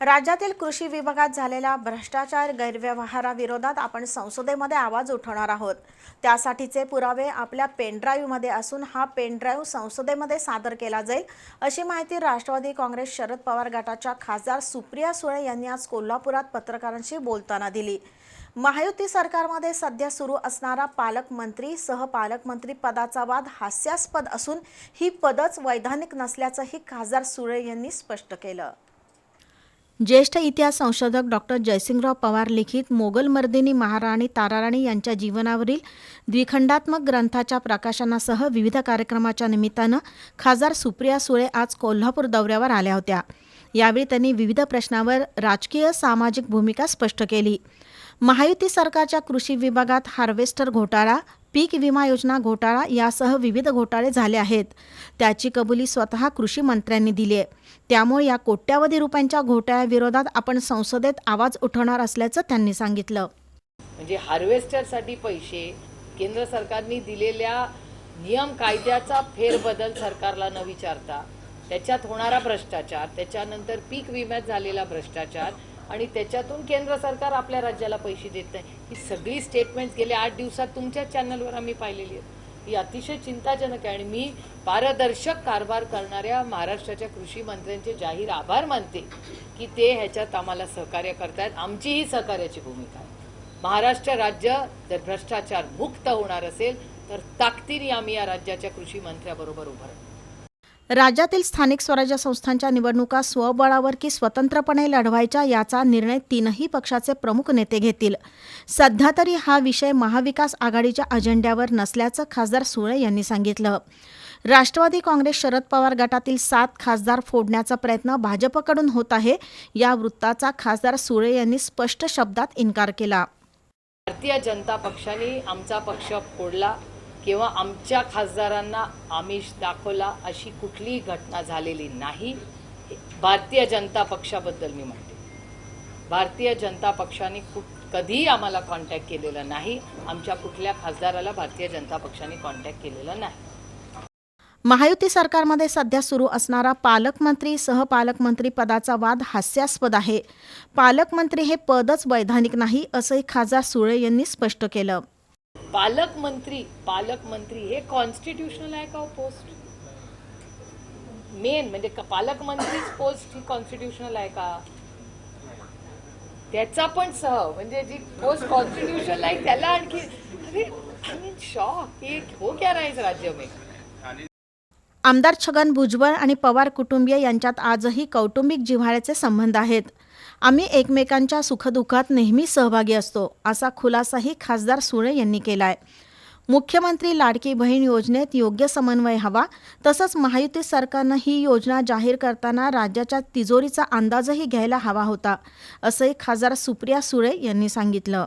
राज्यातील कृषी विभागात झालेल्या भ्रष्टाचार गैरव्यवहाराविरोधात आपण संसदेमध्ये आवाज उठवणार आहोत. त्यासाठीचे पुरावे आपल्या पेनड्राईव्हमध्ये असून हा पेनड्राईव्ह संसदेमध्ये सादर केला जाईल अशी माहिती राष्ट्रवादी काँग्रेस शरद पवार गटाच्या खासदार सुप्रिया सुळे यांनी आज कोल्हापुरात पत्रकारांशी बोलताना दिली. महायुती सरकारमध्ये सध्या सुरू असणारा पालकमंत्री सहपालकमंत्री पदाचा वाद हास्यास्पद असून ही पदच वैधानिक नसल्याचंही खासदार सुळे यांनी स्पष्ट केलं. ज्येष्ठ इतिहास संशोधक डॉक्टर जयसिंगराव पवार लिखित मोगलमर्दिनी महाराणी ताराराणी यांच्या जीवनावरील द्विखंडात्मक ग्रंथाच्या प्रकाशनासह विविध कार्यक्रमाच्या निमित्तानं खासदार सुप्रिया सुळे आज कोल्हापूर दौऱ्यावर आल्या होत्या. यावेळी त्यांनी विविध प्रश्नावर राजकीय सामाजिक भूमिका स्पष्ट केली. महायुती सरकारच्या कृषी विभागात हार्वेस्टर घोटाळा पीक विमा योजना घोटाळा यासह विविध घोटाळे झाले आहेत. त्याची कबुली स्वतः कृषी मंत्र्यांनी दिली आहे. त्यामुळे या कोट्यावधी रुपयांच्या घोटाळ्याविरोधात आपण संसदेत आवाज उठवणार असल्याचं त्यांनी सांगितलं. म्हणजे हार्वेस्टरसाठी पैसे केंद्र सरकारने दिलेल्या नियम कायद्याचा फेरबदल सरकारला न विचारता त्याच्यात होणारा भ्रष्टाचार त्याच्यानंतर पीक विम्यात झालेला भ्रष्टाचार आणि त्याच्यातून केंद्र सरकार आपल्या राज्याला पैसे देत नाही. ही सगळी स्टेटमेंट गेल्या आठ दिवसात तुमच्याच चॅनलवर आम्ही पाहिलेली आहेत. ही अतिशय चिंताजनक आहे आणि मी पारदर्शक कारभार करणाऱ्या महाराष्ट्राच्या कृषी मंत्र्यांचे जाहीर आभार मानते की ते ह्याच्यात आम्हाला सहकार्य करतायत. आमची ही सहकार्याची भूमिका आहे. महाराष्ट्र राज्य जर भ्रष्टाचार मुक्त होणार असेल तर ताकदीने आम्ही या राज्याच्या कृषी मंत्र्याबरोबर उभारणार राज्यातील स्थानिक स्वराज्य संस्थांच्या निवडणुका स्वबळावर की स्वतंत्रपणे लढवायच्या याचा निर्णय तीनही पक्षाचे प्रमुख नेते घेतील. सध्या तरी हा विषय महाविकास आघाडीच्या अजेंड्यावर नसल्याचं खासदार सुळे यांनी सांगितलं. राष्ट्रवादी काँग्रेस शरद पवार गटातील सात खासदार फोडण्याचा प्रयत्न भाजपकडून होत आहे या वृत्ताचा खासदार सुळे यांनी स्पष्ट शब्दात इन्कार केला. भारतीय जनता पक्षाने आमचा पक्ष फोडला. किंवा आमच्या खासदारांना आमिष दाखवला अशी कुठलीही घटना झालेली नाही. भारतीय जनता पक्षाबद्दल मी म्हणते. भारतीय जनता पक्षाने कुठ कधीही आम्हाला कॉन्टॅक्ट केलेला नाही. आमच्या कुठल्या खासदाराला भारतीय जनता पक्षाने कॉन्टॅक्ट केलेला नाही. महायुती सरकारमध्ये सध्या सुरू असणारा पालकमंत्री सहपालकमंत्री पदाचा वाद हास्यास्पद आहे. पालकमंत्री हे पदच वैधानिक नाही असंही खासदार सुळे यांनी स्पष्ट केलं. पालकमंत्री पालकमंत्री हे कॉन्स्टिट्युशनल आहे का हो पोस्ट मेन म्हणजे क- पालकमंत्रीच पोस्ट ही कॉन्स्टिट्युशनल आहे का? त्याचा पण सह म्हणजे जी पोस्ट कॉन्स्टिट्युशनल आहे त्याला आणखी अरे शॉक हो क्या राज्य में? आमदार छगन भुजबळ आणि पवार कुटुंबीय यांच्यात आजही कौटुंबिक जिव्हाळ्याचे संबंध आहेत. आम्ही एकमेकांच्या सुखदुःखात नेहमी सहभागी असतो असा खुलासाही खासदार सुळे यांनी केला आहे मुख्यमंत्री लाडकी बहीण योजनेत योग्य समन्वय हवा तसंच महायुती सरकारनं ही योजना जाहीर करताना राज्याच्या तिजोरीचा अंदाजही घ्यायला हवा होता असंही खासदार सुप्रिया सुळे यांनी सांगितलं.